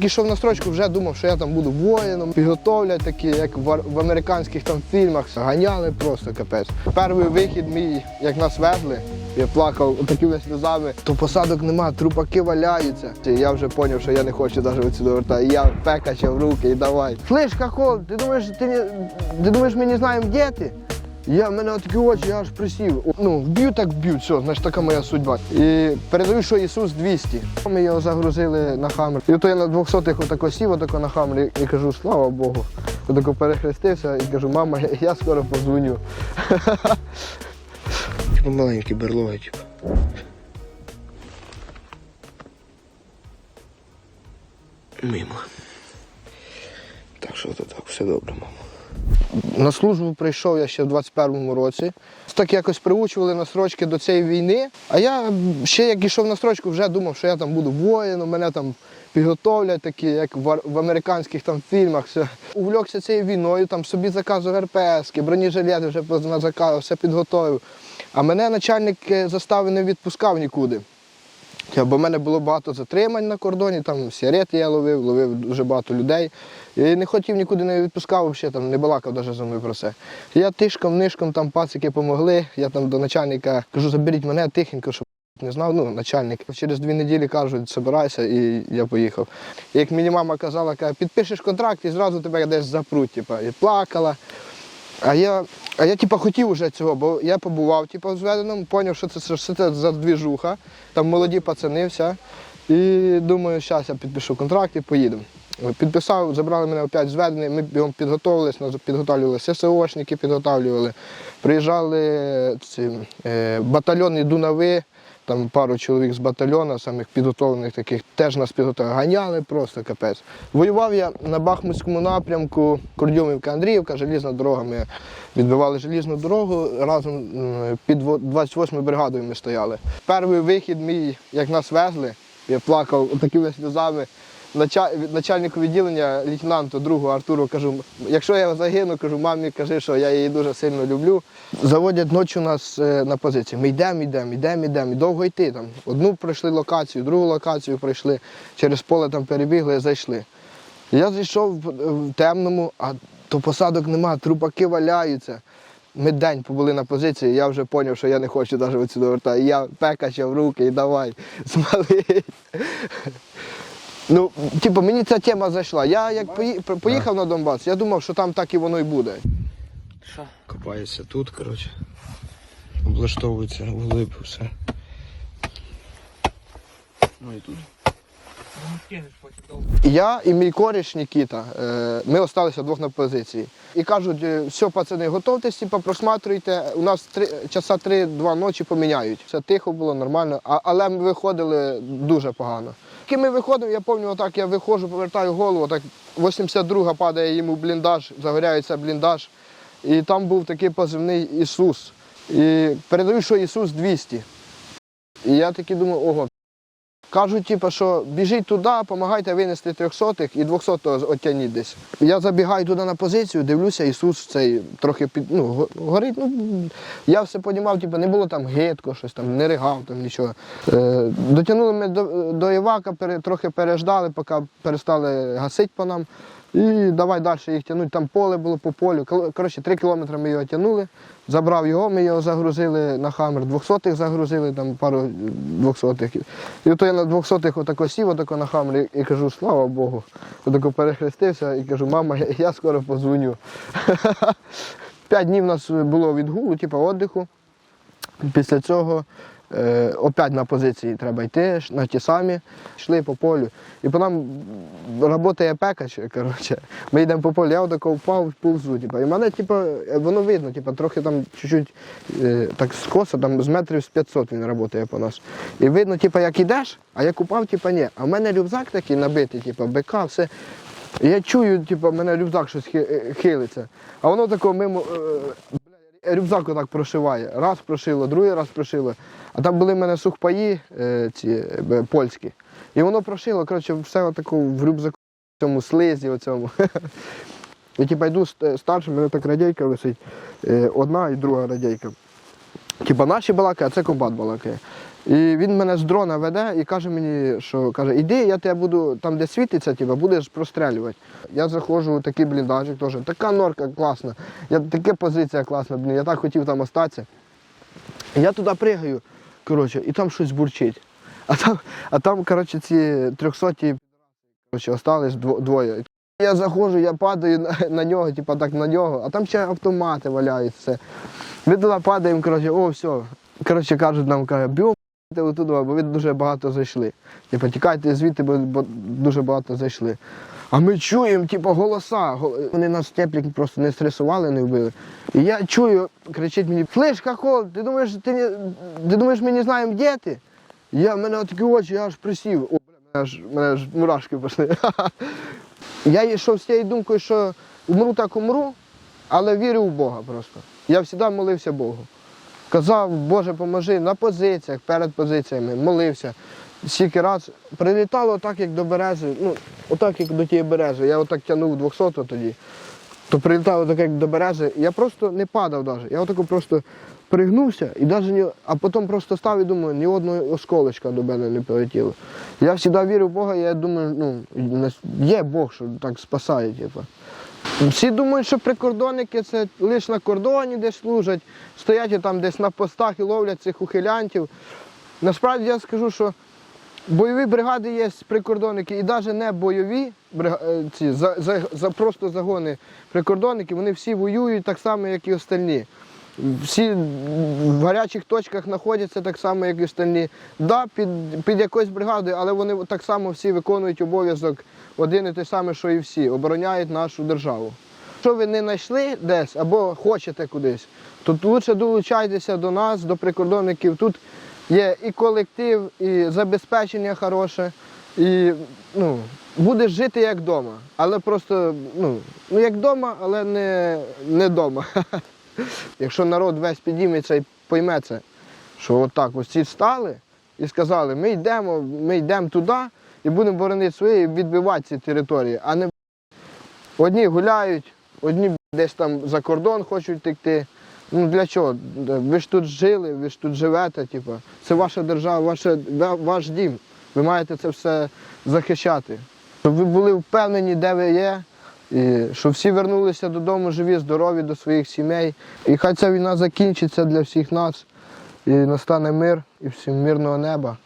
Пішов на строчку, вже думав, що я там буду воїном, підготовлять такі, як в, американських там фільмах. Ганяли просто капець. Перший вихід мій, як нас везли, я плакав такими сльозами, то посадок нема, трупаки валяються. Я вже зрозумів, що я не хочу навіть отсюди вертати. Я пекача в руки і давай. Слиш, Хохол, ти думаєш, ти, не, ти думаєш, ми не знаємо, де ти? Я в мене такі очі, я аж присів. Ну, вб'ю так вб'ю, все, значить така моя судьба. І передаю, що Ісус 200. Ми його загрузили на хамер. І то я на 200-х отако сів, отако на хамер і кажу, слава Богу. Отако перехрестився і кажу, мама, я- я скоро позвоню. Типу маленькі берлоги, типу. Мимо. Так що то так, все добре, мама. На службу прийшов я ще в 21-му році. Так якось приучували на строчки до цієї війни. А я ще як ішов на строчку, вже думав, що я там буду воїном, мене там підготовлять такі, як в, американських там фільмах. Все. Увлекся цією війною, там собі заказував РПСки, бронежилети вже на заказ, все підготовив. А мене начальник е, застави не відпускав нікуди. Бо в мене було багато затримань на кордоні, там сигарети я ловив, ловив дуже багато людей. І не хотів нікуди не відпускав, взагалі, там не балакав навіть зі мною про це. Я тишком, нишком, там пацики допомогли. Я там до начальника кажу, заберіть мене тихенько, щоб не знав. Ну, начальник. Через дві неділі кажуть, збирайся, і я поїхав. І як мені мама казала, каже, підпишеш контракт і зразу тебе десь запруть. Типа, і плакала. А я, а я типу, хотів уже цього, бо я побував типу, в зведеному, зрозумів, що це, що це за двіжуха, там молоді пацани, все. І думаю, зараз я підпишу контракт і поїду. Підписав, забрали мене опять зведений, ми бігом підготовились, нас підготовлювали ССОшники, підготовлювали. Приїжджали ці, е, батальйони Дунави, там пару чоловік з батальйону, самих підготовлених таких, теж нас підготовили. Ганяли просто капець. Воював я на Бахмутському напрямку, Кордюмівка, Андріївка, желізна дорога. Ми відбивали желізну дорогу, разом під во- 28 бригадою ми стояли. Перший вихід мій, як нас везли, я плакав такими сльозами. Начальнику відділення, лейтенанту, другу Артуру кажу, якщо я загину, кажу, мамі кажи, що я її дуже сильно люблю. Заводять ночі у нас е, на позиції. Ми йдемо, йдемо, йдемо, йдемо. Довго йти. Там. Одну пройшли локацію, другу локацію пройшли, через поле там перебігли зайшли. Я зайшов в- темному, а то посадок нема, трупаки валяються. Ми день побули на позиції, я вже зрозумів, що я не хочу навіть отсюди вертати. Я пекача в руки і давай, смали. Ну, типу, мені ця тема зайшла. Я як пої- поїхав на Донбас, я думав, що там так і воно і буде. Що? Копається тут, коротше. Облаштовується вглиб все. Ну і тут. Я і мій коріш Нікіта, е, ми залишилися двох на позиції. І кажуть, е, все, пацани, готуйтесь, типу, просматрюйте. У нас три, часа три-два ночі поміняють. Все тихо було, нормально, а, але ми виходили дуже погано. Поки ми виходимо, я пам'ятаю, отак я виходжу, повертаю голову, так 82-га падає йому бліндаж, загоряється бліндаж. І там був такий позивний Ісус. І передаю, що Ісус 200. І я такий думаю, ого, Кажуть, типу, що біжіть туди, допомагайте винести трьохсотих і двохсотого оттяніть десь. Я забігаю туди на позицію, дивлюся, Ісус цей трохи під, ну, горить. Ну, я все розумів, типу, не було там гидко, щось там, не ригав, там нічого. Е, дотягнули ми до, до Івака, пере, трохи переждали, поки перестали гасити по нам. І давай далі їх тягнути. Там поле було по полю. Коротше, три кілометри ми його тягнули. Забрав його, ми його загрузили на хамер. Двохсотих загрузили, там пару двохсотих. І то я на двохсотих отако сів, отако на хамер і, кажу, слава Богу. Отако перехрестився і кажу, мама, я, я скоро позвоню. П'ять днів у нас було відгулу, типу віддиху. Після цього е, опять на позиції треба йти, на ті самі, йшли по полю. І по нам працює пекач, коротше. Ми йдемо по полю, я отако впав, повзу. Типу. І мене, типу, воно видно, типу, трохи там чуть-чуть е, так скоса, там з метрів з 500 він працює по нас. І видно, типу, як йдеш, а як упав, типу, ні. А в мене рюкзак такий набитий, типу, БК, все. Я чую, типу, мене рюкзак щось е, хилиться. А воно тако мимо. Е, Рюкзак отак прошиває. Раз прошило, другий раз прошило. А там були в мене сухпаї е, ці е, польські. І воно прошило, коротше, все отаку в рюкзаку, в цьому слизі, оцьому. Я типа йду ст- старшим, мене так радійка висить. Одна і друга радійка. Типа наші балаки, а це комбат балакає. І він мене з дрона веде і каже мені, що каже, іди, я тебе буду там, де світиться, типу, будеш прострелювати. Я заходжу у такий бліндажик, теж така норка класна, я, така позиція класна, блін, я так хотів там остатися. Я туди пригаю, коротше, і там щось бурчить. А там, а там коротше, ці трьохсоті остались дво- двоє. Я заходжу, я падаю на, на нього, типу так на нього, а там ще автомати валяються. Ми туди падаємо, коротше, о, все. Коротше, кажуть нам, каже, бігом отуди, бо ви дуже багато зайшли. Типу, тікайте звідти, бо, дуже багато зайшли. А ми чуємо, типу, голоса. Вони нас теплік просто не стресували, не вбили. І я чую, кричить мені, слиш, хохол, ти думаєш, ти, не, ти думаєш, ми не знаємо, де ти? Я, в мене такі очі, я аж присів. О, бля, мене мене аж мурашки пішли. Я йшов з цією думкою, що умру так умру, але вірю в Бога просто. Я завжди молився Богу. Казав, Боже, поможи на позиціях, перед позиціями, молився. Стільки раз прилітало так, як до берези, ну, отак, як до тієї берези. Я отак тягнув 200 тоді. То прилітало так, як до берези. Я просто не падав навіть. Я отако просто пригнувся і навіть ні, а потім просто став і думаю, ні одного осколочка до мене не прилетіло. Я завжди вірю в Бога, я думаю, ну, є Бог, що так спасає. Типу. Всі думають, що прикордонники це лише на кордоні десь служать, стоять там десь на постах і ловлять цих ухилянтів. Насправді я скажу, що бойові бригади є прикордонники, і навіть не бойові е, ці за, за, за просто загони прикордонників, вони всі воюють так само, як і остальні. Всі в гарячих точках знаходяться так само, як і остальні. Да, під, під якоюсь бригадою, але вони так само всі виконують обов'язок один і той самий, що і всі, обороняють нашу державу. Якщо ви не знайшли десь або хочете кудись, то лучше долучайтеся до нас, до прикордонників. Тут є і колектив, і забезпечення хороше, і ну, будеш жити як вдома. Але просто ну, ну як вдома, але не, не вдома. Якщо народ весь підійметься і пойме це, що отак ось ці стали і сказали, ми йдемо, ми йдемо туди і будемо боронити свої і відбивати ці території, а не одні гуляють, одні десь там за кордон хочуть втекти. Ну для чого? Ви ж тут жили, ви ж тут живете, типу. це ваша держава, ваше, ваш дім. Ви маєте це все захищати. Щоб ви були впевнені, де ви є, і щоб всі вернулися додому живі, здорові до своїх сімей. І хай ця війна закінчиться для всіх нас, і настане мир, і всім мирного неба.